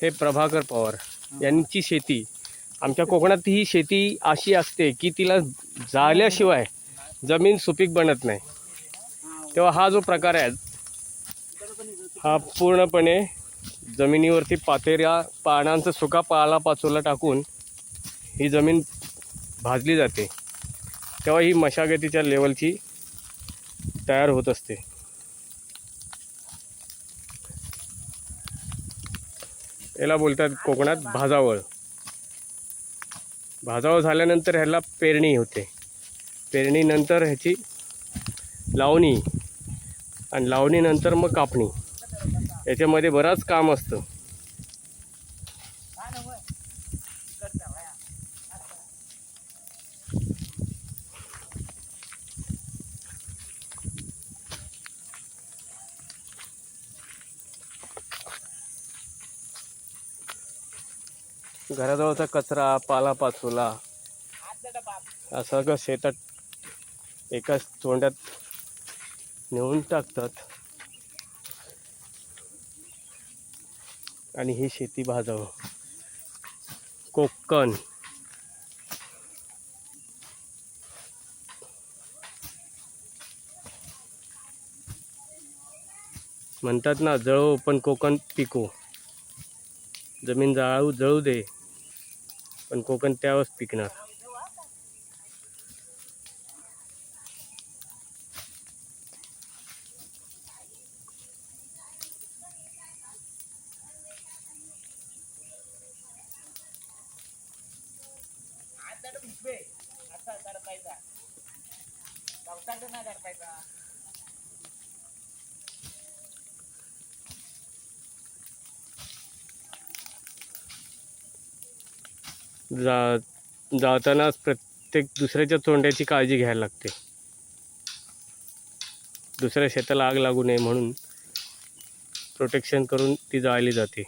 हे प्रभाकर पवार यांची शेती. आमच्या कोकणात ही शेती अशी असते की तिला जाळल्याशिवाय जमीन सुपीक बनत नाही. तेव्हा हा जो प्रकार आहे हा पूर्णपणे जमिनीवरती पातेऱ्या पानांचा सुका पाला पाचोला टाकून ही जमीन भाजली जाते. तेव्हा ही मशागतीच्या लेवलची तयार होत असते. याला बोलतात कोकणात भाजावळ. भाजावळ झाल्यानंतर ह्याला पेरणी होते. पेरणीनंतर ह्याची लावणी. आणि लावणीनंतर मग कापणी. याच्यामध्ये बराच काम असतं. घराजवळचा कचरा पालापाचोला सगळं शेतात एकाच तोंडात नेऊन टाकतात. आणि ही शेती भाजव. कोकण. म्हणतात ना जळो पण कोकण पिको. जमीन जाळू जळू दे. पण कोकण त्यावरच पिकणार. करतायचा जा जातानाच प्रत्येक दुसऱ्याच्या तोंड्याची काळजी घ्यायला लागते. दुसऱ्या शेताला आग लागू नये म्हणून प्रोटेक्शन करून ती जाळली जाते.